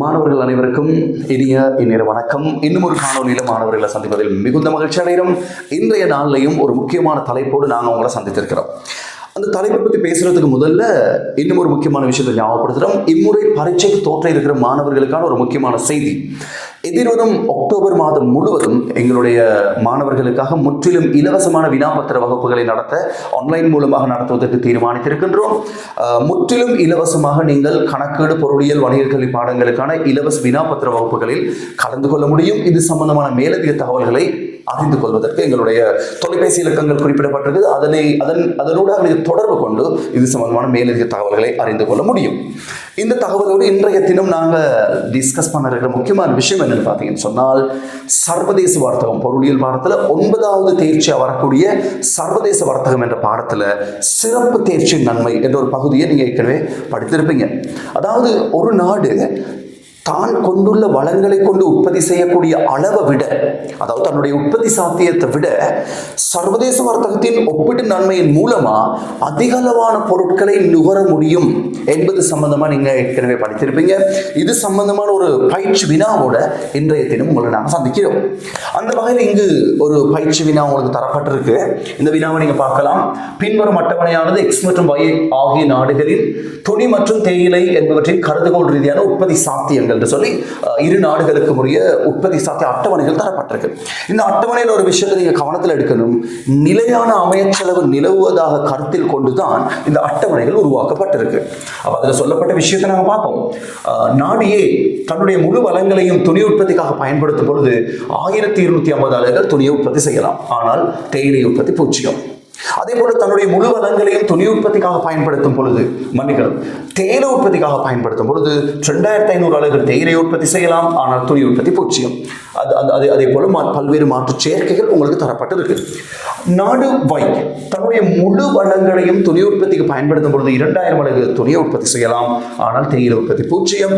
மாணவர்கள் அனைவருக்கும் இனிய இந்நேர வணக்கம். இன்னும் ஒரு காணொலியில் மாணவர்களை சந்திப்பதில் மிகுந்த மகிழ்ச்சி அடைகிறோம். இன்றைய நாள்லையும் ஒரு முக்கியமான தலைப்போடு நாங்கள் உங்களை சந்தித்திருக்கிறோம். அந்த தலைப்பை பற்றி பேசுறதுக்கு முதல்ல இன்னும் ஒரு முக்கியமான விஷயத்தை ஞாபகப்படுத்துகிறோம் இம்முறை பரீட்சைக்கு தோற்ற இருக்கிற மாணவர்களுக்கான ஒரு முக்கியமான செய்தி. எதிர்வரும் அக்டோபர் மாதம் முழுவதும் எங்களுடைய மாணவர்களுக்காக முற்றிலும் இலவசமான வினாபத்திர வகுப்புகளை நடத்த ஆன்லைன் மூலமாக நடத்துவதற்கு தீர்மானித்திருக்கின்றோம். முற்றிலும் இலவசமாக நீங்கள் கணக்கீடு பொருளியல் வணிகக்கல்வி பாடங்களுக்கான இலவச வினாபத்திர வகுப்புகளில் கலந்து கொள்ள முடியும். இது சம்பந்தமான மேலதிக தகவல்களை அறிந்து கொள்வதற்கு எங்களுடைய தொலைபேசி இலக்கங்கள் குறிப்பிடப்பட்டிருக்கு அதனை அதன் அதனூடாக நீங்கள் தொடர்பு கொண்டு இது சம்பந்தமான மேலதிக தகவல்களை அறிந்து கொள்ள முடியும். இந்த தகவலோடு இன்றைய தினம் நாங்கள் டிஸ்கஸ் பண்ண இருக்கிற முக்கியமான விஷயம் என்னன்னு பார்த்தீங்கன்னு சொன்னால் சர்வதேச வர்த்தகம் பொருளியல் பாடத்தில் ஒன்பதாவது தேர்ச்சியாக வரக்கூடிய சர்வதேச வர்த்தகம் என்ற பாடத்தில் சிறப்பு தேர்ச்சி நன்மை என்ற ஒரு பகுதியை நீங்கள் ஏற்கனவே படித்திருப்பீங்க. அதாவது ஒரு நாடு தான் கொண்டுள்ள வளங்களை கொண்டு உற்பத்தி செய்யக்கூடிய அளவை விட அதாவது தன்னுடைய உற்பத்தி சாத்தியத்தை விட சர்வதேச வர்த்தகத்தின் ஒப்பீட்டு நன்மையின் மூலமா அதிக அளவான பொருட்களை நுகர முடியும் என்பது சம்பந்தமா நீங்க ஏற்கனவே படித்திருப்பீங்க. இது சம்பந்தமான ஒரு பயிற்சி வினாவோட இன்றைய தினம் உங்களை நாங்கள் சந்திக்கிறோம். அந்த வகையில் இங்கு ஒரு பயிற்சி வினா உங்களுக்கு தரப்பட்டிருக்கு. இந்த வினாவை நீங்க பார்க்கலாம். பின்வரும் அட்டவணையானது எக்ஸ் மற்றும் ஒய் ஆகிய நாடுகளின் துணி மற்றும் தேயிலை என்பவற்றின் கருதுகோள் ரீதியான உற்பத்தி சாத்தியங்கள். என்று சொல்லி இரு நாடுகளுக்கு உரிய உற்பத்தி சாத்திய அட்டவணைகள் தரப்பட்டிருக்கு. இந்த அட்டவணையில் ஒரு விஷயத்தை நீங்கள் கவனத்தில் எடுக்கணும். நிலையான அமையச்செலவு நிலவுவதாக கருத்தில் கொண்டுதான் இந்த அட்டவணைகள் உருவாக்கப்பட்டிருக்கு. அப்போ அதில் சொல்லப்பட்ட விஷயத்தை நாங்கள் பார்ப்போம். நாடியே தன்னுடைய முழு வளங்களையும் துணி உற்பத்திக்காக பயன்படுத்தும் பொழுது ஆயிரத்தி இருநூத்தி ஐம்பது அலகுகள் துணியை உற்பத்தி செய்யலாம். ஆனால் தேயிலை உற்பத்தி பூஜ்ஜியம். அதே போல தன்னுடைய முழு வளங்களையும் துணி உற்பத்திக்காக பயன்படுத்தும் பொழுது மன்னிக்கிறது தேயிலை உற்பத்திக்காக பயன்படுத்தும் பொழுது ரெண்டாயிரத்தி ஐநூறு அலகுகள் தேயிலை உற்பத்தி செய்யலாம் ஆனால் துணி உற்பத்தி பூச்சியம். அது அது அதே அதே போல மா- பல்வேறு மாற்று சேர்க்கைகள் உங்களுக்கு தரப்பட்டிருக்கு. நாடு வை. தன்னுடைய முழு வளங்களையும் துணி உற்பத்திக்கு பயன்படுத்தும் பொழுது இரண்டாயிரம் அலகு துணியை உற்பத்தி செய்யலாம் ஆனால் தேயிலை உற்பத்தி பூச்சியம்.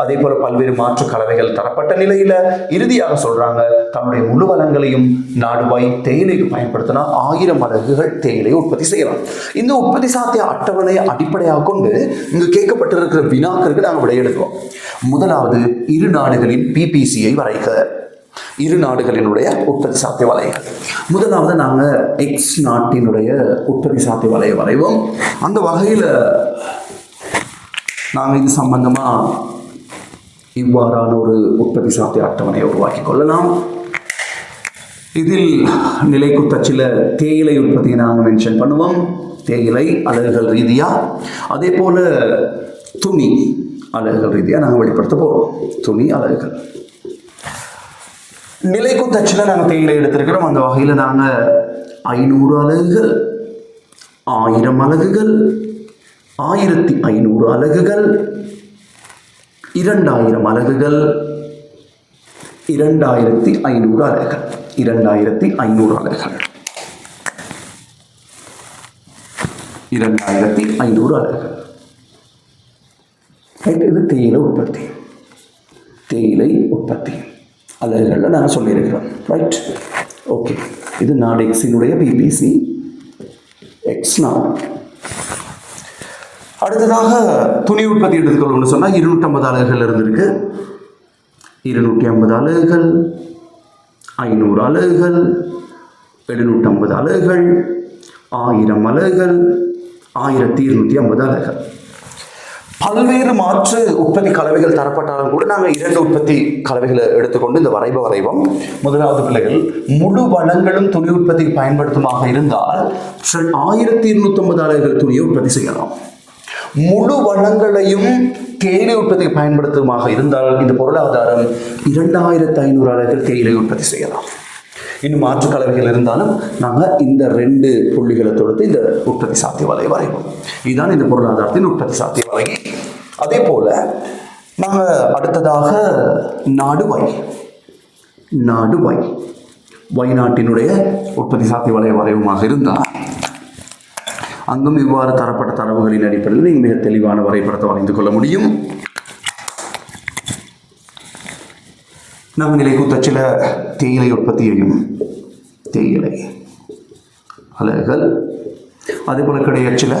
அதே போல பல்வேறு மாற்று கலவைகள் தரப்பட்ட நிலையில இறுதியாக சொல்றாங்க தன்னுடைய முழு வளங்களையும் நாடுவாய் தேயிலைக்கு பயன்படுத்தினா ஆயிரம் அலகுகள் தேயிலை உற்பத்தி செய்யலாம். இந்த உற்பத்தி சாத்திய அட்டவணையை அடிப்படையாக கொண்டு இங்கு கேட்கப்பட்டிருக்கிற வினாக்களுக்கு நாங்கள் விடையெடுக்கிறோம் முதலாவது இரு நாடுகளின் பிபிசியை வரைக. இரு நாடுகளினுடைய உற்பத்தி சாத்திய வலைகள். முதலாவது நாங்கள் எக்ஸ் நாட்டினுடைய உற்பத்தி சாத்திய வலையை வரைவோம். அந்த வகையில் நாங்கள் இது சம்பந்தமாக இவ்வாறான ஒரு உற்பத்தி சாத்திய அட்டவணையை உருவாக்கி கொள்ளலாம். இதில் நிலைக்குத்த சில தேயிலை உற்பத்தியை நாங்கள் மென்ஷன் பண்ணுவோம். தேயிலை அலகுகள் ரீதியாக அதே போல் துணி அலகுகள் ரீதியாக நாங்கள் வெளிப்படுத்த போகிறோம் துணி அலகுகள். நிலைக்கும் தச்சில் நாங்கள் தேயிலை எடுத்திருக்கிறோம். அந்த வகையில் நாங்கள் ஐநூறு அலகுகள் ஆயிரம் அலகுகள் ஆயிரத்தி ஐநூறு அலகுகள் இரண்டாயிரம் அலகுகள் இரண்டாயிரத்தி ஐநூறு அலகுகள். இரண்டாயிரத்தி ஐநூறு அலகுகள். இரண்டாயிரத்தி ஐநூறு அலகுகள். ரைட் இது தேயிலை உற்பத்தி. தேயிலை உற்பத்தி. அலகுகளில் நாங்கள் சொல்லியிருக்கிறோம். ரைட். ஓகே. இது நாடு எக்ஸினுடைய பிபிசி எக்ஸ் நாடு அடுத்ததாக துணி உற்பத்தி எடுத்துக்கொள்ளணும்னு சொன்னால் இருநூற்றம்பது அலகுகள் இருந்திருக்கு. இருநூற்றி ஐம்பது அலகுகள். ஐநூறு அலகுகள் எழுநூற்றம்பது அலகுகள் ஆயிரம் அலகுகள் ஆயிரத்தி இருநூற்றி ஐம்பது அலகுகள். பல்வேறு மாற்று உற்பத்தி கலவைகள் தரப்பட்டாலும் கூட நாங்கள் இரண்டு உற்பத்தி கலவைகளை எடுத்துக்கொண்டு இந்த வரைப வரைவோம் முதலாவது பிள்ளைகள் முழு வளங்களும் துணி உற்பத்திக்கு பயன்படுத்துமாக இருந்தால் ஆயிரத்தி இருநூத்தி அலகுகள் துணியை உற்பத்தி செய்யலாம். முழு வளங்களையும் தேயிலை உற்பத்திக்கு பயன்படுத்துமாக இருந்தால் இந்த பொருளாதாரம் இரண்டாயிரத்து ஐநூறு அலகுகள் தேயிலை உற்பத்தி செய்யலாம். இன்னும் மாற்று கலவைகள் இருந்தாலும் நாங்கள் இந்த ரெண்டு புள்ளிகளை தொடுத்து இந்த உற்பத்தி சாத்திய வலை வரைவோம். இதுதான் இந்த பொருளாதாரத்தின் உற்பத்தி சாத்திய வலை அதே போல நாங்கள் அடுத்ததாக நாடுவை நாடுவை நாடு உற்பத்தி சாத்திய வலை வரைவுமாக இருந்தால் அங்கும் இவ்வாறு தரப்பட்ட தரவுகளின் அடிப்படையில் நீங்கள் மிக தெளிவான வரைபடத்தை வரைந்து கொள்ள முடியும். நாம் நிலைக்குத்த சில தேயிலை உற்பத்தியையும் தேயிலை அலகுகள் அதே போல சில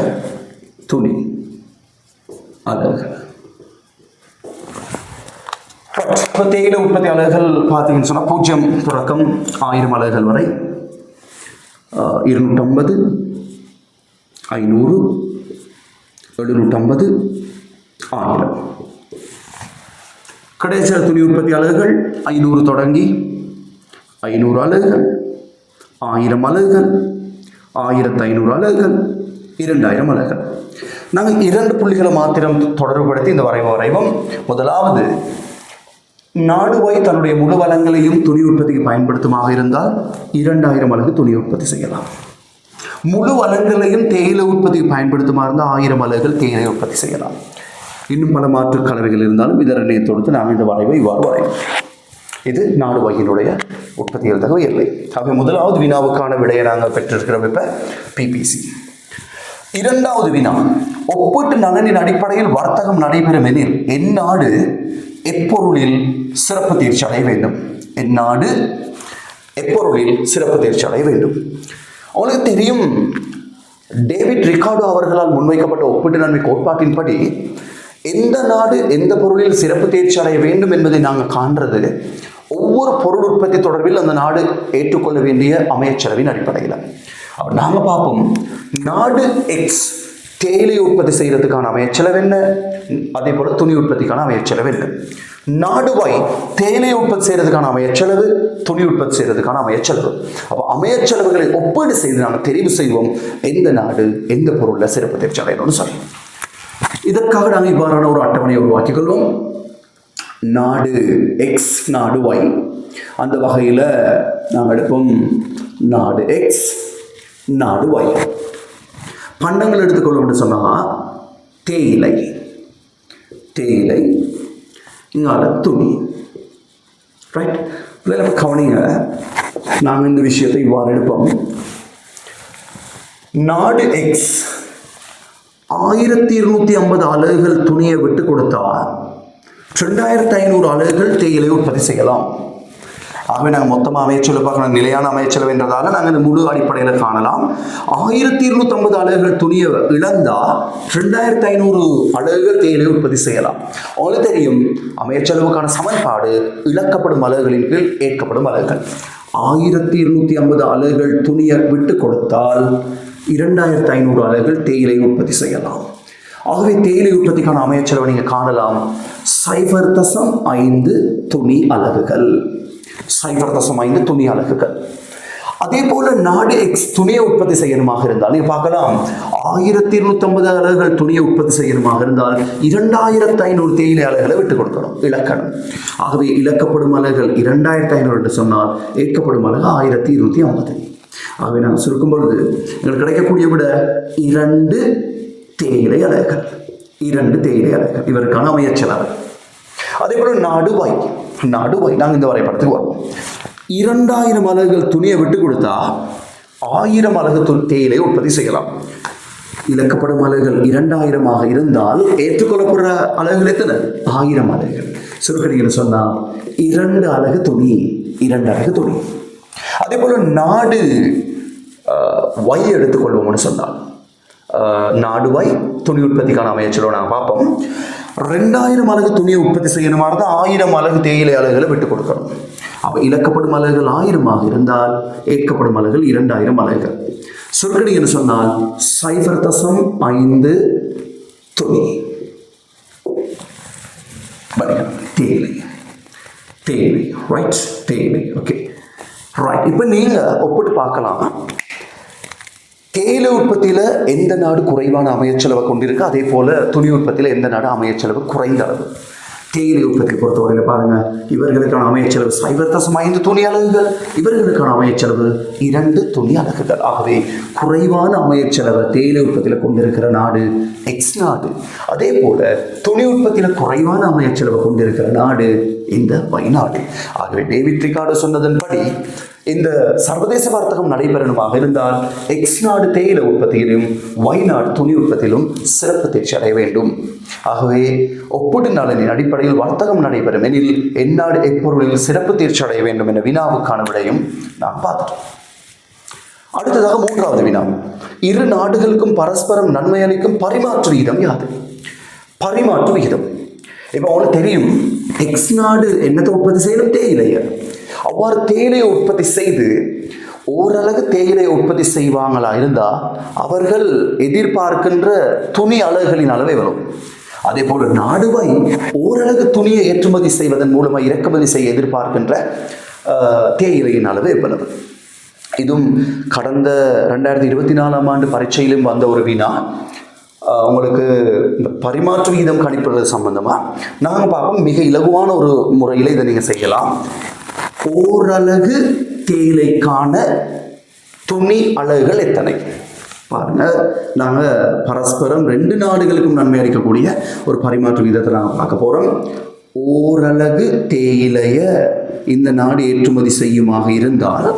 துணி அலகுகள். இப்போ தேயிலை உற்பத்தியாளர்கள் பார்த்தீங்கன்னு சொன்னால் பூஜ்ஜியம் தொடக்கம் ஆயிரம் அலகுகள் வரை இருநூற்றம்பது ஐநூறு எழுநூற்றம்பது ஆயிரம் கடைசியாக துணி உற்பத்தியாளர்கள் ஐநூறு தொடங்கி ஐநூறு அலகுகள் ஆயிரம் அலகுகள் ஆயிரத்து ஐநூறு அலகுகள் இரண்டாயிரம் அலகுகள். நாங்கள் இரண்டு புள்ளிகளை மாத்திரம் தொடர்புபடுத்தி இந்த வரைவு வரைவோம். முதலாவது நாடுவாய் தன்னுடைய முழு வளங்களையும் துணி உற்பத்திக்கு பயன்படுத்துமாக இருந்தால் இரண்டாயிரம் அலகு துணி உற்பத்தி செய்யலாம். முழு வளங்களையும் தேயிலை உற்பத்தி பயன்படுத்துமா இருந்தால் ஆயிரம் அலகுகள் தேயிலை உற்பத்தி செய்யலாம். இன்னும் பல மாற்று கலவைகள் இருந்தாலும் இதர நிலையத்தொடுத்து நாம் இந்த வளைவை இவ்வாறு வரைவோம் இது நாடு வகையினுடைய உற்பத்திகள் தகவல் இல்லை. ஆகவே முதலாவது வினாவுக்கான விடையை நாங்கள் பெற்றிருக்கிறோம் இப்போ பிபிசி இரண்டாவது வினா ஒப்பீட்டு நலனின் அடிப்படையில் வர்த்தகம் நடைபெறும் எனில் எந்நாடு எப்பொருளில் சிறப்பு தேர்ச்சி அடைய வேண்டும்? எந்நாடு எப்பொருளில் சிறப்பு தேர்ச்சி அடைய வேண்டும்? அவனுக்கு தெரியும் டேவிட் ரிகார்டோ அவர்களால் முன்வைக்கப்பட்ட ஒப்பீட்டு நன்மை கோட்பாட்டின்படி எந்த நாடு எந்த பொருளில் சிறப்பு தேர்ச்சி அடைய வேண்டும் என்பதை நாங்கள் காண்றது ஒவ்வொரு பொருள் உற்பத்தி தொடர்பில் அந்த நாடு ஏற்றுக்கொள்ள வேண்டிய அமைச்சரவின் அடிப்படையில். நாங்கள் பார்ப்போம் நாடு எக்ஸ் தேயிலை உற்பத்தி செய்கிறதுக்கான அமைச்செலவு என்ன அதே போல் துணி உற்பத்திக்கான அமைச்செலவு செலவென்ன? நாடுவாய் தேயிலை உற்பத்தி செய்கிறதுக்கான அமைச்செலவு துணி உற்பத்தி செய்கிறதுக்கான அமைச்செலவு அப்போ அமைச்செலவுகளை ஒப்பீடு செய்து நாங்கள் தெரிவு செய்வோம். எந்த நாடு எந்த பொருளில் சிறப்பு தேர்ச்சி அடையணும்னு சொல்லி. இதற்காக நாங்கள் இவ்வாறான ஒரு அட்டவணையை உருவாக்கிக் கொள்வோம். நாடு எக்ஸ் நாடு ஒய் அந்த வகையில் நாங்கள் எடுப்போம். நாடு எக்ஸ் நாடு ஒய் பண்டங்கள் எடுத்துக்கொள்ளோம்னு சொன்னால் தேயிலை. தேயிலை இங்கால துணி. ரைட் இதில் கவனிங்க நாங்கள் இந்த விஷயத்தை இவ்வாறு எடுப்போம். நாடு எக்ஸ் ஆயிரத்தி இருநூத்தி ஐம்பது அலகுகள் துணியை விட்டு கொடுத்தா ரெண்டாயிரத்தி ஐநூறு அலகுகள் தேயிலை உற்பத்தி செய்யலாம். ஆகவே நாங்கள் மொத்தமாக அமைச்சலை பார்க்கணும். நிலையான அமைச்சல் என்றதால் நாங்கள் இந்த முழு அடிப்படையில் காணலாம். ஆயிரத்தி இருநூத்தம்பது அலகுகள் துணியை இழந்தால் ரெண்டாயிரத்தி ஐநூறு அலகுகள் தேயிலை உற்பத்தி செய்யலாம். உங்களுக்கு தெரியும் அமைச்சளவுக்கான சமன்பாடு இழக்கப்படும் அலகுகளின் கீழ் ஏற்கப்படும் அலகுகள். ஆயிரத்தி இருநூத்தி ஐம்பது அலகுகள் துணியை விட்டு கொடுத்தால் இரண்டாயிரத்தி ஐநூறு அலகுகள் தேயிலை உற்பத்தி செய்யலாம். ஆகவே தேயிலை உற்பத்திக்கான அமைச்சரவை நீங்கள் காணலாம். சைபர் தசம் ஐந்து துணி அலகுகள். சைபர் துணி அலகுகள். அதே போல நாடு எக்ஸ் துணியை உற்பத்தி செய்யணுமாக இருந்தால் நீங்க பார்க்கலாம். ஆயிரத்தி இருநூத்தம்பது அலகுகள் துணியை உற்பத்தி செய்யணுமாக இருந்தால் இரண்டாயிரத்து ஐநூறு தேயிலை அலகுகளை விட்டு கொடுக்கணும் இலக்கணம். ஆகவே இழக்கப்படும் அலகுகள் இரண்டாயிரத்தி ஐநூறு என்று சொன்னால் ஏற்கப்படும் அலகு ஆயிரத்தி இருநூத்தி ஐம்பது. ஆகவே நான் சுருக்கும் பொழுது எங்களுக்கு கிடைக்கக்கூடிய விட இரண்டு தேயிலை அலகுகள். இரண்டு தேயிலை அலகுகள். இவருக்கான அமையச்செலவு அதே போல நாடுவாய் நடுவை நாங்கள் இந்த வரைபடத்துக்கு வருவோம் இரண்டாயிரம் அலகுகள் துணியை விட்டு கொடுத்தா ஆயிரம் அலகு து தேயிலை உற்பத்தி செய்யலாம். இழக்கப்படும் அலகுகள் இரண்டாயிரமாக இருந்தால் ஏற்றுக்கொள்ளப்படுற அலகுகள் எத்தனை? ஆயிரம் அலகுகள். சுருக்கடிகள் சொன்னால் இரண்டு அலகு துணி இரண்டு அலகு துணி. அதே போல் நாடு ஒய் எடுத்துக்கொள்வோம்னு சொன்னால் ஆஹ், நாடு ஒய் துணி உற்பத்திக்கான அமைச்சரவை நாங்கள் பார்ப்போம். ரெண்டாயிரம் அலகு துணியை உற்பத்தி செய்யணுமா. இருந்தால் ஆயிரம் அலகு தேயிலை அலகுகளை விட்டு கொடுக்கணும். அப்போ இழக்கப்படும் அலகுகள் ஆயிரமாக இருந்தால் ஏற்கப்படும் அலகுகள் இரண்டாயிரம் அலகுகள். சுருக்கடி என்று சொன்னால் சைபர் தசம் ஐந்து துணி. வணிகம் தேயிலை. தேயிலை. ரைட் தேயிலை. ஓகே ரைட் இப்போ நீங்கள் ஒப்பிட்டு பார்க்கலாம். தேயிலை உற்பத்தியில் எந்த நாடு குறைவான அமையச்செலவை கொண்டிருக்கு? அதே போல் துணி உற்பத்தியில் எந்த நாடு அமையச்செலவு குறைந்த அளவு? தேயிலை உற்பத்தி பொறுத்தவரையில் பாருங்கள் இவர்களுக்கான அமையச்செலவு சைபர் தசம் ஐந்து துணி அலகுகள் இவர்களுக்கான அமையச்செலவு இரண்டு துணி அலகுகள். ஆகவே குறைவான அமையச்செலவை தேயிலை உற்பத்தியில் கொண்டிருக்கிற நாடு எக்ஸ் நாடு. அதே போல் துணி உற்பத்தியில் குறைவான அமையச்செலவை கொண்டிருக்கிற நாடு இந்த வைநாடு ஆகவே டேவிட் ரிகார்டு சொன்னதன்படி இந்த சர்வதேச வர்த்தகம் நடைபெறணுமாக இருந்தால் எக்ஸ் நாடு தேயிலை உற்பத்தியிலும் ஒய் நாடு துணி உற்பத்தியிலும் சிறப்பு தேர்ச்சி அடைய வேண்டும். ஆகவே ஒப்பீட்டு நலனின் அடிப்படையில் வர்த்தகம் நடைபெறும் எனில் எந்நாடு எப்பொருளில் சிறப்பு தேர்ச்சி அடைய வேண்டும் என வினாவுக்கான விடையும் நாம் பார்த்துட்டோம். அடுத்ததாக மூன்றாவது வினா. இரு நாடுகளுக்கும் பரஸ்பரம் நன்மை அளிக்கும் பரிமாற்று விகிதம் யாது? பரிமாற்று விகிதம் இப்போ அவனுக்கு தெரியும் எக்ஸ் நாடு என்னத்தை உற்பத்தி செய்யணும் தேயிலையை. அவ்வாறு தேயிலையை உற்பத்தி செய்து ஓரளவு தேயிலை உற்பத்தி செய்வாங்களா இருந்தால் அவர்கள் எதிர்பார்க்கின்ற துணி அலகுகளின் அளவை வரும். அதே போல நாடுவை ஓரளவு துணியை ஏற்றுமதி செய்வதன் மூலமாக இறக்குமதி செய்ய எதிர்பார்க்கின்ற தேயிலையின் அளவு எவ்வளவு இதுவும் கடந்த ரெண்டாயிரத்தி இருபத்தி நாலாம் ஆண்டு பரீட்சையிலும் வந்த ஒரு வினா. அவங்களுக்கு உங்களுக்கு இந்த பரிமாற்று வீதம் கணிப்பது சம்பந்தமாக நாங்கள் பார்ப்போம். மிக இலகுவான ஒரு முறையில் இதை நீங்கள் செய்யலாம். ஓரலகு தேயிலைக்கான துணி அலகுகள் எத்தனை? பாருங்க நாங்கள் பரஸ்பரம் ரெண்டு நாடுகளுக்கும் நன்மை அளிக்கக்கூடிய ஒரு பரிமாற்று விதத்தை நாங்கள் பார்க்க போகிறோம் ஓரலகு தேயிலைய இந்த நாடு ஏற்றுமதி செய்யுமாக இருந்தால்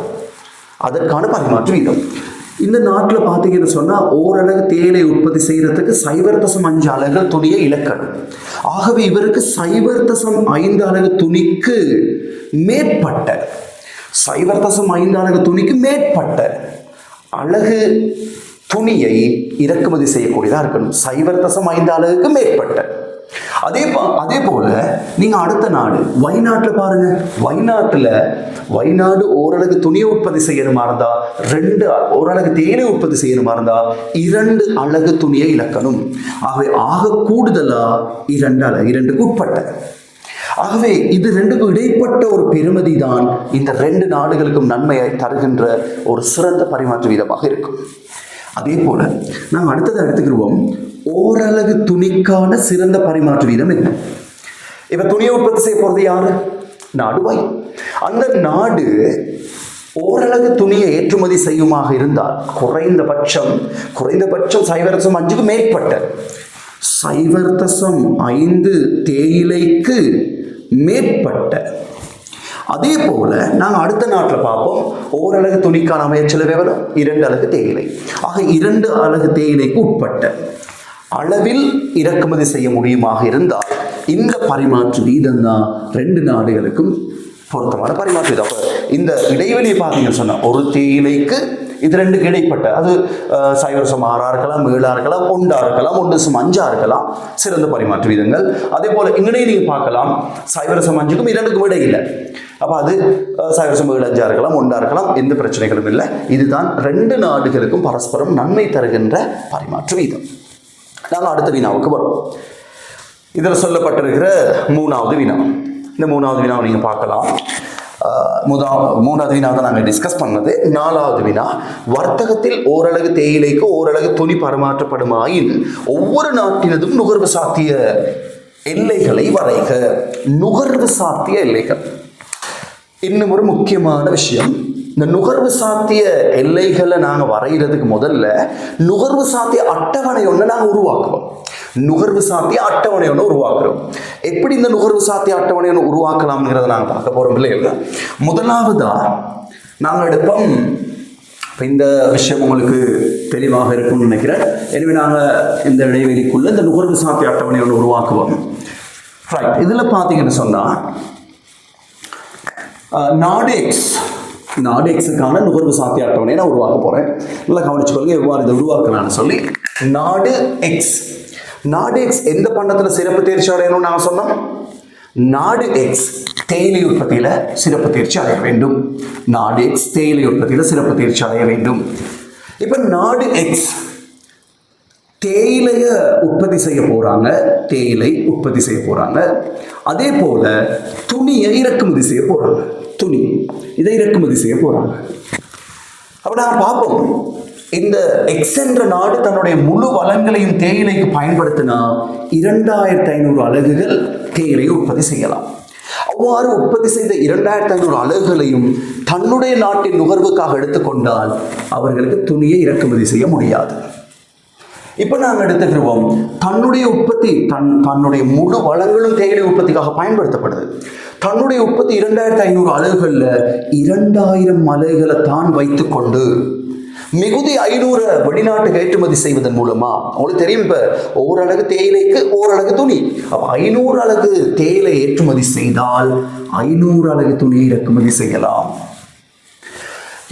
அதற்கான பரிமாற்று வீதம். இந்த நாட்டில் பார்த்தீங்கன்னு சொன்னால் ஓரளவு தேயிலை உற்பத்தி செய்கிறதுக்கு சைபர் தசம் அஞ்சு அழகு துணியை இழக்கணும் ஆகவே இவருக்கு சைபர் தசம் ஐந்து அலகு துணிக்கு மேற்பட்ட. சைவர்தசம் தசம் துணிக்கு மேற்பட்ட அழகு துணியை இறக்குமதி செய்யக்கூடியதாக இருக்கணும். சைவர்தசம் ஐந்து மேற்பட்ட. அதே பா- அதே போல நீங்க அடுத்த நாடு வைநாட்டில் பாருங்க. வைநாட்டில் வைநாடு ஓரளவு துணியை உற்பத்தி செய்யணுமா இருந்தா ரெண்டு ஓரளவு தேனை உற்பத்தி செய்யணுமா இருந்தா இரண்டு அழகு துணியை இழக்கணும் அவை ஆக கூடுதலா இரண்டு அழகு இரண்டுக்கு உட்பட்ட. ஆகவே இது ரெண்டுக்கும் இடைப்பட்ட ஒரு பெருமதி தான் இந்த ரெண்டு நாடுகளுக்கும் நன்மையை தருகின்ற ஒரு சிறந்த பரிமாற்று வீதமாக இருக்கும். அதே போல நாம் அடுத்ததை எடுத்துக்கிடுவோம். ஓரளவு துணிக்கான சிறந்த பரிமாற்று வீதம் என்ன? இப்ப துணியை உற்பத்தி செய்ய போறது யாரு? நாடுவாய். அந்த நாடு ஓரளவு துணியை ஏற்றுமதி செய்யுமாக இருந்தால் குறைந்தபட்சம் குறைந்தபட்சம் சைவரசம் அஞ்சுக்கு மேற்பட்ட. சைவர் தசம் ஐந்து தேயிலைக்கு மேற்பட்ட. அதே போல நாங்கள் அடுத்த நாட்டில் பார்ப்போம். ஓரளவு துணிக்கான அமைச்சல விவரம் இரண்டு அலகு தேயிலை. ஆக இரண்டு அலகு தேயிலைக்கு உட்பட்ட அளவில் இறக்குமதி செய்ய முடியுமாக இருந்தால் இந்த பரிமாற்று வீதம் தான் ரெண்டு நாடுகளுக்கும் பொருத்தமான பரிமாற்று வீதம். இந்த இடைவெளியை பார்த்தீங்கன்னு சொன்ன ஒரு தேயிலைக்கு இது ரெண்டுக்கு இடைப்பட்ட. அது சைவரசம் ஆறா இருக்கலாம் ஏழா இருக்கலாம் ஒன்றா இருக்கலாம் ஒன்று சம் அஞ்சா இருக்கலாம். சிறந்த பரிமாற்று வீதங்கள். அதே போல இங்கனையும் நீங்க பார்க்கலாம். சைவரசம் அஞ்சுக்கும் இரண்டுக்கும் விட இல்லை. அப்போ அது சைவரசம் ஏழு அஞ்சா இருக்கலாம் ஒன்றா இருக்கலாம் எந்த பிரச்சனைகளும் இல்லை. இதுதான் ரெண்டு நாடுகளுக்கும் பரஸ்பரம் நன்மை தருகின்ற பரிமாற்று வீதம். நாங்கள் அடுத்த வினாவுக்கு வரோம் இதில் சொல்லப்பட்டிருக்கிற மூணாவது வினா இந்த மூணாவது வினாவை நீங்கள் பார்க்கலாம். முதா மூணாவது வினா தான் நாங்கள் டிஸ்கஸ் பண்ணது. நாலாவது வினா வர்த்தகத்தில் ஓரளவு தேயிலைக்கு ஓரளவு துணி பரிமாற்றப்படுமாயின் ஒவ்வொரு நாட்டினதும் நுகர்வு சாத்திய எல்லைகளை வரைக. நுகர்வு சாத்திய எல்லைகள். இன்னும் ஒரு முக்கியமான விஷயம். இந்த நுகர்வு சாத்திய எல்லைகளை நாங்கள் வரைகிறதுக்கு முதல்ல நுகர்வு சாத்திய அட்டவணை ஒன்று நாங்கள் உருவாக்குவோம். நுகர்வு சாத்திய அட்டவணை ஒன்று உருவாக்குறோம். எப்படி இந்த நுகர்வு சாத்திய அட்டவணை ஒன்று உருவாக்கலாம்ங்கிறத நாங்கள் பார்க்க போகிறோம் இல்லையா? முதலாவதா நாங்கள் எடுப்போம். இப்போ இந்த விஷயம் உங்களுக்கு தெளிவாக இருக்கும்னு நினைக்கிறேன். எனவே நாங்கள் இந்த இடைவெளிக்குள்ள இந்த நுகர்வு சாத்திய அட்டவணை ஒன்று உருவாக்குவோம். ரைட் இதில் பார்த்தீங்கன்னு சொன்னால் நாடெக்ஸ் நாடெக்ஸுக்கான நுகர்வு சாத்திய அட்டவணையை நான் உருவாக்க போகிறேன் நல்லா கவனிச்சுக்கொள்ளுங்க எவ்வாறு இதை உருவாக்கலாம்னு சொல்லி. நாடு எக்ஸ் நாடு எக்ஸ் எந்த பண்டத்தில் சிறப்பு தேர்ச்சி அடையணும்னு நான் சொன்னோம்? நாடு எக்ஸ் தேயிலை உற்பத்தியில் சிறப்பு தேர்ச்சி அடைய வேண்டும். நாடு எக்ஸ் தேயிலை உற்பத்தியில் சிறப்பு தேர்ச்சி அடைய வேண்டும். இப்போ நாடு எக்ஸ் தேயிலையை உற்பத்தி செய்ய போகிறாங்க தேயிலை உற்பத்தி செய்ய போகிறாங்க அதே போல் துணியை இறக்குமதி செய்ய போகிறாங்க துணி இதை இறக்குமதி செய்ய போகிறாங்க அப்போ நாங்கள் பார்ப்போம். இந்த எக்ஸ் என்ற நாடு தன்னுடைய முழு வளங்களையும் தேயிலைக்கு பயன்படுத்தினா இரண்டாயிரத்தி ஐநூறு அலகுகள் தேயிலையை உற்பத்தி செய்யலாம். அவ்வாறு உற்பத்தி செய்த இரண்டாயிரத்தி ஐநூறு அலகுகளையும் தன்னுடைய நாட்டின் நுகர்வுக்காக எடுத்துக்கொண்டால் அவர்களுக்கு துணியை இறக்குமதி செய்ய முடியாது. இப்போ நாங்கள் எடுத்துக்கிறோம் தன்னுடைய உற்பத்தி தன் தன்னுடைய முழு வளங்களும் தேயிலை உற்பத்திக்காக பயன்படுத்தப்படுது. தன்னுடைய உற்பத்தி இரண்டாயிரத்தி ஐநூறு அலகுகளில் இரண்டாயிரம் அலகுகளை தான் வைத்துக்கொண்டு மிகுதி ஐநூறு வெளிநாட்டுக்கு ஏற்றுமதி செய்வதன் மூலமா? உங்களுக்கு தெரியும் இப்போ ஓரளவு தேயிலைக்கு ஓரளவு துணி. அப்ப ஐநூறு அழகு தேயிலை ஏற்றுமதி செய்தால் ஐநூறு அழகு துணியை இறக்குமதி செய்யலாம்.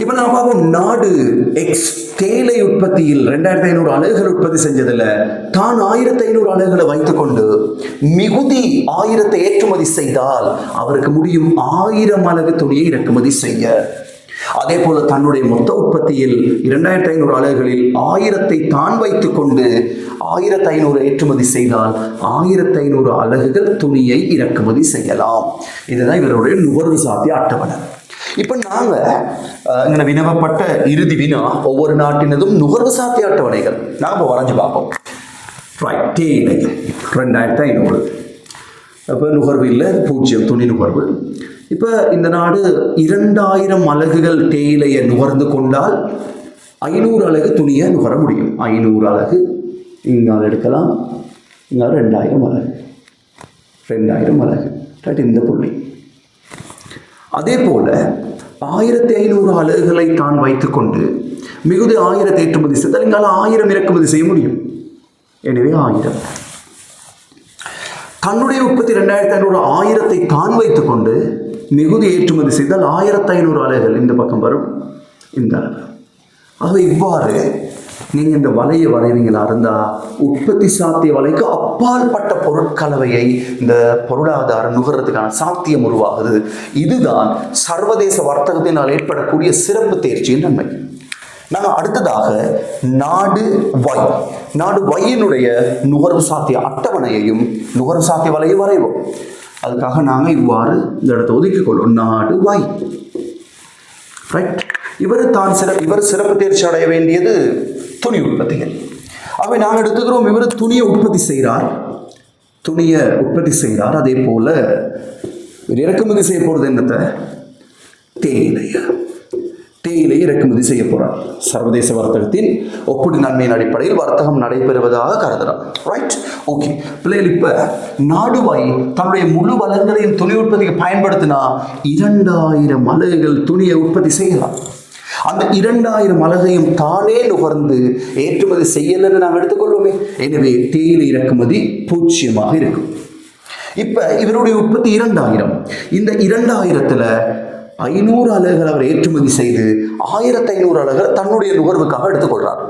இப்போ நம்ம பார்ப்போம் நாடு எக்ஸ் தேயிலை உற்பத்தியில் ரெண்டாயிரத்தி ஐநூறு அலகுகள் உற்பத்தி செஞ்சதுல தான் ஆயிரத்தி ஐநூறு அலகுகளை வைத்துக்கொண்டு மிகுதி ஆயிரத்தை ஏற்றுமதி செய்தால் அவருக்கு முடியும் ஆயிரம் அலகு துணியை இறக்குமதி செய்ய. அதே போல தன்னுடைய மொத்த உற்பத்தியில் இரண்டாயிரத்தி ஐநூறு அலகுகளில் ஆயிரத்தை தான் வைத்துக்கொண்டு ஆயிரத்தி ஐநூறு ஏற்றுமதி செய்தால் ஆயிரத்தி ஐநூறு அலகுகள் துணியை இறக்குமதி செய்யலாம். இதுதான் இவருடைய நுகர்வு சாத்திய அட்டவணை. இப்போ நாங்கள் இங்கே வினவப்பட்ட இறுதி வினா ஒவ்வொரு நாட்டினதும் நுகர்வு சாத்திய அட்டவணைகள். நாம் இப்போ வரைஞ்சு பார்ப்போம். ரைட் தேயிலை ரெண்டாயிரத்தி ஐநூறு. அப்போ நுகர்வு இல்லை பூஜ்ஜியம் துணி நுகர்வு. இப்போ இந்த நாடு இரண்டாயிரம் அலகுகள் தேயிலையை நுகர்ந்து கொண்டால் ஐநூறு அலகு துணியை நுகர முடியும். ஐநூறு அலகு. இங்கால் எடுக்கலாம். இங்கால் ரெண்டாயிரம் அலகு. ரெண்டாயிரம் அலகு. ரைட் இந்த புள்ளி. அதே போல ஆயிரத்தி ஐநூறு அலகுகளை தான் வைத்துக்கொண்டு மிகுதி ஆயிரத்தை ஏற்றுமதி செய்தால் எங்களால் ஆயிரம் இறக்குமதி செய்ய முடியும். எனவே ஆயிரம். தன்னுடைய உற்பத்தி ரெண்டாயிரத்தி ஐநூறு ஆயிரத்தை தான் வைத்துக்கொண்டு மிகுதி ஏற்றுமதி செய்தால் ஆயிரத்தி ஐநூறு அலைகள் இந்த பக்கம் வரும் இந்த அளவு. ஆக இவ்வாறு நீங்கள் இந்த வலையை வரைவீங்களா இருந்தால் உற்பத்தி சாத்திய வலைக்கு அப்பாற்பட்ட பொருட்கலவையை இந்த பொருளாதாரம் நுகர்றதுக்கான சாத்தியம் உருவாகுது. இதுதான் சர்வதேச வர்த்தகத்தினால் ஏற்படக்கூடிய சிறப்பு தேர்ச்சியின் நன்மை. நாங்கள் அடுத்ததாக நாடு வை நாடு வையினுடைய நுகர்வு சாத்திய அட்டவணையையும் நுகர்வு சாத்திய வலையும் வரைவோம். அதுக்காக நாங்கள் இவ்வாறு இந்த இடத்தை ஒதுக்கிக்கொள்வோம் நாடு வாய் ரைட் இவர் தான் சிற இவர் சிறப்பு தேர்ச்சி அடைய வேண்டியது துணி உற்பத்திகள். அவை நாங்கள் எடுத்துக்கிறோம். இவர் துணியை உற்பத்தி செய்கிறார் துணியை உற்பத்தி செய்கிறார் அதே போல் இவர் இறக்குமதி செய்ய போகிறது என்னத்தை? தேயிலையை தேயிலை இறக்குமதி செய்ய போகிறார் சர்வதேச வர்த்தகத்தின் ஒப்பீடு நன்மையின் அடிப்படையில் வர்த்தகம் நடைபெறுவதாக கருதுகிறார். ரைட் ஓகே பிள்ளைகள் இப்போ நாடுவாய் தன்னுடைய முழு வளங்களையும் துணி உற்பத்திக்கு பயன்படுத்தினா இரண்டாயிரம் அலகுகள் துணியை உற்பத்தி செய்யலாம். அந்த இரண்டாயிரம் அலகையும் தானே நுகர்ந்து ஏற்றுமதி செய்யலன்னு நாம் எடுத்துக்கொள்வோமே. எனவே தேயிலை இறக்குமதி பூஜ்ஜியமாக இருக்கும். இப்போ இவருடைய உற்பத்தி இரண்டாயிரம். இந்த இரண்டாயிரத்துல ஐநூறு அலகுகள் அவர் ஏற்றுமதி செய்து ஆயிரத்தி ஐநூறு அலகுகள் தன்னுடைய நுகர்வுக்காக எடுத்துக்கொள்றார்.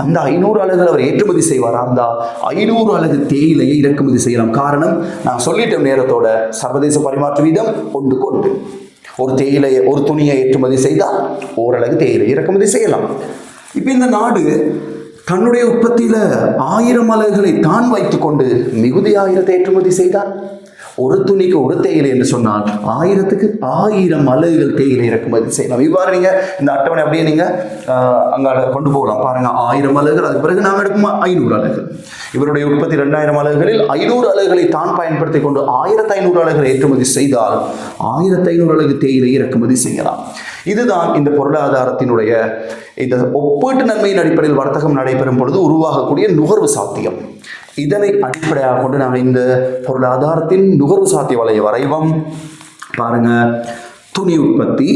அந்த ஐநூறு அலகுகள் அவர் ஏற்றுமதி செய்வார்? அந்த ஐநூறு அலகு தேயிலையை இறக்குமதி செய்யலாம். காரணம் நான் சொல்லிட்ட நேரத்தோட சர்வதேச பரிமாற்ற வீதம் ஒன்று கொண்டு. ஒரு தேயிலையை ஒரு துணியை ஏற்றுமதி செய்தால் ஓரளவு தேயிலை இறக்குமதி செய்யலாம். இப்போ இந்த நாடு தன்னுடைய உற்பத்தியில் ஆயிரம் அலகுகளை தான் வைத்துக்கொண்டு மிகுதி ஆயிரத்தை ஏற்றுமதி செய்தார். ஒரு துணிக்கு ஒரு தேயிலை என்று சொன்னால் ஆயிரத்துக்கு ஆயிரம் அலகுகள் தேயிலை இறக்குமதி செய்யலாம். இவ்வாறு நீங்கள் இந்த அட்டவணை அப்படியே நீங்கள் அங்கே கொண்டு போகலாம். பாருங்க ஆயிரம் அலகுகள் அதுக்கு பிறகு நாங்கள் எடுக்குமா ஐநூறு அலகுகள். இவருடைய உற்பத்தி ரெண்டாயிரம் அலகுகளில் ஐநூறு அலகுகளை தான் பயன்படுத்தி கொண்டு ஆயிரத்தி ஐநூறு அலகுகளை ஏற்றுமதி செய்தால் ஆயிரத்தி ஐநூறு அலகு தேயிலை இறக்குமதி செய்யலாம். இதுதான் இந்த பொருளாதாரத்தினுடைய இந்த ஒப்பீட்டு நன்மையின் அடிப்படையில் வர்த்தகம் நடைபெறும் பொழுது உருவாகக்கூடிய நுகர்வு சாத்தியம். இதனை அடிப்படையாக கொண்டு நாம் இந்த பொருளாதாரத்தின் நுகர்வு சாத்திய வலைய வரைவோம். பாருங்க துணி உற்பத்தி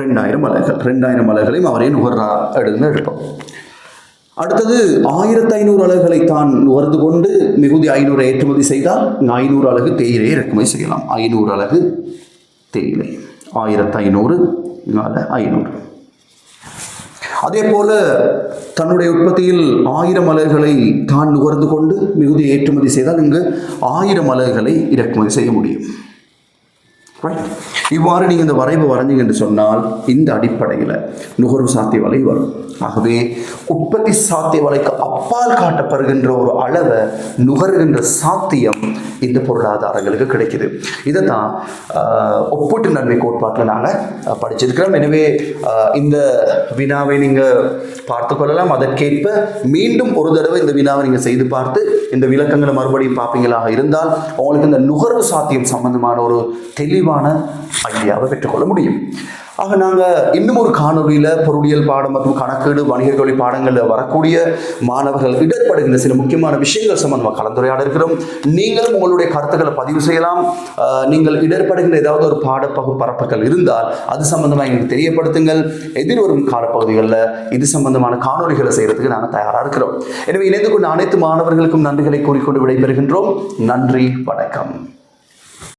ரெண்டாயிரம் அலைகள் ரெண்டாயிரம் அலைகளையும் அவரே நுகர்றா எடுத்து எடுப்போம். அடுத்தது ஆயிரத்தி ஐநூறு அலகுகளை தான் நுகர்ந்து கொண்டு மிகுதி ஐநூறு ஏற்றுமதி செய்தால் ஐநூறு அலகு தேயிலை இறக்குமதி செய்யலாம். ஐநூறு அலகு தேயிலை. ஆயிரத்தி ஐநூறு ஐநூறு. அதே போல தன்னுடைய உற்பத்தியில் ஆயிரம் அலகுகளை தான் நுகர்ந்து கொண்டு மிகுதி ஏற்றுமதி செய்தால் இங்கு ஆயிரம் அலகுகளை இறக்குமதி செய்ய முடியும். ரைட் இவ்வாறு நீங்கள் இந்த வரைவு வரைஞ்சிங்க என்று சொன்னால் இந்த அடிப்படையில் நுகர்வு சாத்திய வலை வரும். ஆகவே உற்பத்தி சாத்திய வலைக்கு அப்பால் காட்டப்படுகின்ற ஒரு அளவை நுகர்கின்ற சாத்தியம் இந்த பொருளாதாரங்களுக்கு கிடைக்குது. இதை தான் ஒப்பீட்டு நன்மை கோட்பாட்டில் நாங்கள் படிச்சிருக்கிறோம். எனவே இந்த வினாவை நீங்கள் பார்த்து கொள்ளலாம். அதற்கேற்ப மீண்டும் ஒரு தடவை இந்த வினாவை நீங்கள் செய்து பார்த்து இந்த விளக்கங்களை மறுபடியும் பார்ப்பீங்களாக இருந்தால் உங்களுக்கு இந்த நுகர்வு சாத்தியம் சம்பந்தமான ஒரு தெளிவான ஐடியாவை பெற்றுக்கொள்ள முடியும். ஆக நாங்கள் இன்னும் ஒரு காணொலியில் பொருளியல் பாடம் மற்றும் கணக்கீடு வணிகத் தொழில் பாடங்களில் வரக்கூடிய மாணவர்கள் இடர்படுகின்ற சில முக்கியமான விஷயங்கள் சம்பந்தமாக கலந்துரையாட இருக்கிறோம். நீங்களும் உங்களுடைய கருத்துக்களை பதிவு செய்யலாம். நீங்கள் இடர்படுகின்ற ஏதாவது ஒரு பாடப்பகு பரப்புகள் இருந்தால் அது சம்பந்தமாக எங்களுக்கு தெரியப்படுத்துங்கள். எதிர்வரும் காலப்பகுதிகளில் இது சம்பந்தமான காணொலிகளை செய்கிறதுக்கு நாங்கள் தயாராக இருக்கிறோம். எனவே இணைந்து கொண்ட அனைத்து மாணவர்களுக்கும் நன்றிகளை கூறிக்கொண்டு விடைபெறுகின்றோம். நன்றி வணக்கம்.